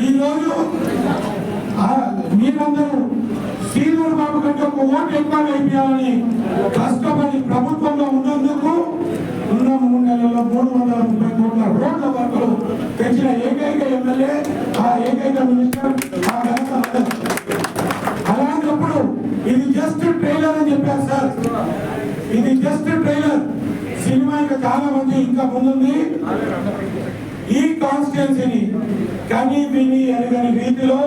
ఈరోజు మీరందరూ శ్రీధర్ బాబు కంటే ఒక ఓటు ఎక్కువ వేయాలని కష్టపడి ప్రభుత్వంలో ఉన్నందుకు ఉన్న మూడు నెలల్లో మూడు వందల ముప్పై కోట్ల రోడ్ల వర్కులు తెచ్చిన ఏకైక ఎమ్మెల్యే ఆ ఏకైక మినిస్టర్ ఆ ఘనత అలాంటప్పుడు ఇది జస్ట్ ట్రైలర్ అని చెప్పారు సార్. ఇది జస్ట్ ట్రైలర్ సినిమా ఇంకా చాలా మంది ఇంకా ముందుంది. ఈ కాన్స్టిట్యున్సీని కని విని ఎరగని రీతిలో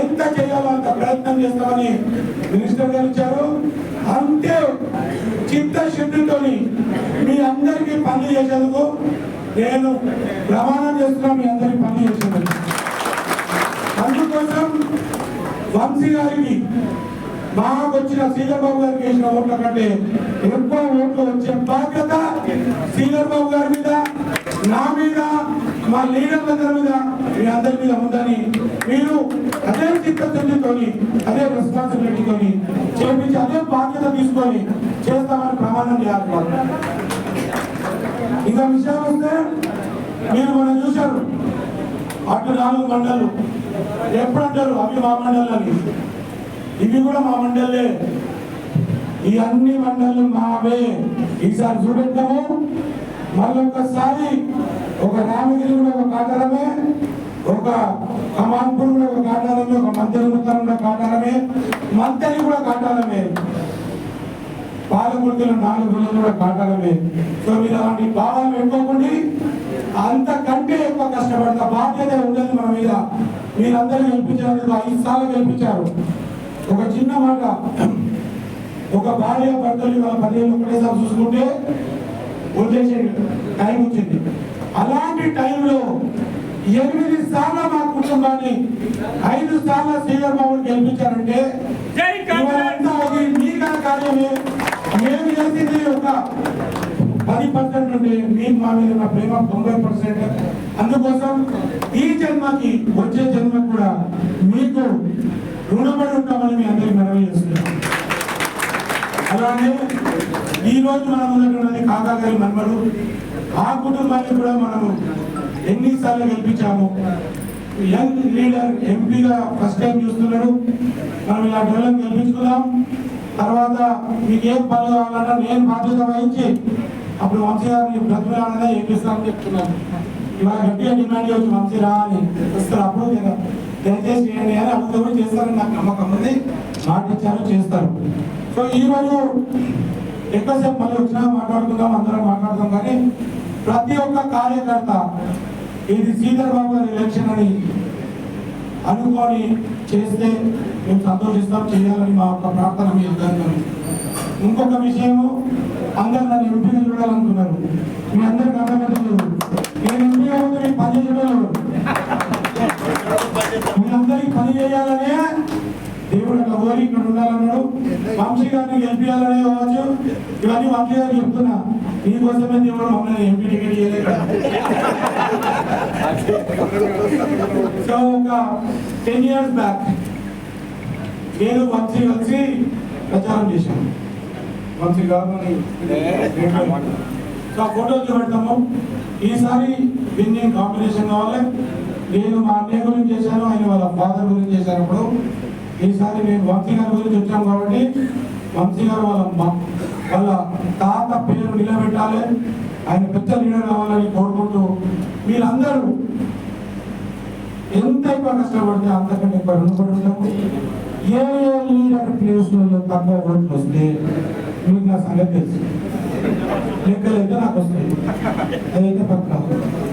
ఎంత చేయాలో అంత ప్రయత్నం చేస్తామని మినిస్టర్ గారు ఇచ్చారు. అంతే చిత్తశుద్ధితో మీ అందరికీ పనులు చేసేందుకు నేను ప్రమాణం చేస్తున్నా మీ అందరికి పనులు చేసేందుకు. అందుకోసం వంశీ గారికి మాకు వచ్చిన శ్రీధర్ బాబు గారికి వేసిన ఓట్ల కంటే ఎక్కువ ఓట్లు వచ్చే బాధ్యత శ్రీధర్ బాబు గారి మా లీడర్లందరి మీద మీ అందరి మీద ఉందని మీరు అదే చిత్తశుద్ధితోని అదే రెస్పాన్సిబిలిటీతోని చేపించి అదే బాధ్యత తీసుకొని చేస్తామని ప్రమాణం చేయాలి. ఇంకా విషయం వస్తే మీరు మనం చూశారు అటు నాలుగు మండలు ఎప్పుడు అంటారు అవి మా మండలు అని ఇవి కూడా మా మండలే. ఈ అన్ని మండలు మావే. ఈసారి చూపెట్టాము మళ్ళొక్కసారి ఒక రామగిరి కూడా ఒక కాటారమే ఒక కమాన్పూర్ కూడా ఒక కాటారమే ఒక మంత్రి కూడా కాటారమే మంత్రి కూడా కాటారమే పాలకుర్తిలో నాలుగు రోజులు కూడా కాటాలమే సో మీరు అలాంటి భావాలు పెట్టుకోకండి. అంతకంటే ఎక్కువ కష్టపడతా బాధ్యత ఉండదు మన మీద. మీరందరూ గెలిపించారు ఐదు సార్లు గెలిపించారు. ఒక చిన్న మాట ఒక భార్య భర్తలు వాళ్ళ పదిహేను ఒకటేసారి చూసుకుంటే వదిలేసే టైం వచ్చింది. అలాంటి టైంలో ఎనిమిది సార్లు మా కుటుంబాన్ని ఐదు సార్లు శ్రీధర్ బాబు గెలిపించారంటే మీ కార్యమే. మేము చేసింది ఒక పది పర్సెంట్ ఉంటే మీకు మా మీద ఉన్న ప్రేమ తొంభై పర్సెంట్. అందుకోసం ఈ జన్మకి వచ్చే జన్మకు కూడా మీకు రుణపడి ఉంటామని మీ అందరికీ మనవి చేస్తున్నాం అలానే ఈరోజు మనం ఉన్నటువంటి కాకాగారి మన్మడు ఆ కుటుంబాన్ని కూడా మనము ఎన్నిసార్లు గెలిపించాము. యంగ్ లీడర్ ఎంపీగా ఫస్ట్ టైం చూస్తున్నాడు మనం ఇలా డెవలప్ గెలిపించుకుందాం. తర్వాత మీకు ఏం పని కావాలన్నా నేను బాధ్యత వహించి అప్పుడు వంశీ గారిని బ్రతిమలాడనే ఎక్కిస్తానని చెప్తున్నాను. ఇవాళ గట్టిగా డిమాండ్ చేయొచ్చు వంశీ రా అని వస్తారు అప్పుడు దయచేసి చేయండి అని అప్పుడు కూడా చేస్తారని నాకు నమ్మకం ఉంది. మాట ఇచ్చారు చేస్తారు. సో ఈరోజు ఎంతసేపు మళ్ళీ వచ్చినా మాట్లాడుకుందాం అందరం మాట్లాడదాం కానీ ప్రతి ఒక్క కార్యకర్త ఇది శ్రీధర్ బాబు గారి ఎలక్షన్ అని అనుకొని చేస్తే మేము సంతోషిస్తాం చేయాలని మా యొక్క ప్రార్థన మీ అందరికీ ఇంకొక విషయము అందరు నన్ను ఎంపీగా చూడాలనుకున్నారు. మీ అందరికి అర్థమవుతుంది నేను ఎంపీ అవుతుంది పని చేయడం మీ అందరికి పని చేయాలనే దేవుడు అట్లా కోరి ఇక్కడ ఉండాలన్నాడు. వంశీ గారిని గెలిపించాలనే కావచ్చు. ఇవన్నీ వంశీ గారు చెప్తున్నా. నీకోసమే దేవుడు మమ్మల్ని ఎంపీ టికెట్ ఇవ్వలేదు సో ఒక టెన్ ఇయర్స్ బ్యాక్ నేను వంశీ కలిసి ప్రచారం చేశాను. వంశీ గారు సో ఆ ఫోటో చూపెడతాము. ఈసారి విన్నింగ్ కాంబినేషన్ కావాలి. నేను మా అన్నయ్య గురించి చేశాను ఆయన వాళ్ళ ఫాదర్ గురించి చేశాను చేశానప్పుడు ఈసారి నేను వంశీ గారి గురించి వచ్చాను కాబట్టి వంశీ గారు వాళ్ళ వాళ్ళ తాత పేరు నిలబెట్టాలి. ఆయన పెద్ద లీడర్ కావాలని కోరుకుంటూ మీరందరూ ఎంత ఎక్కువ కష్టపడితే అంతకంటే ఎక్కువ రుణపడి ఉంటాము ఏ ఏ లీడర్ ప్లేస్లలో తక్కువ ఓట్లు వస్తే మీకు నా సంగతి తెలుసు. లెక్కలు అయితే నాకు వస్తాయి. అదైతే పక్క.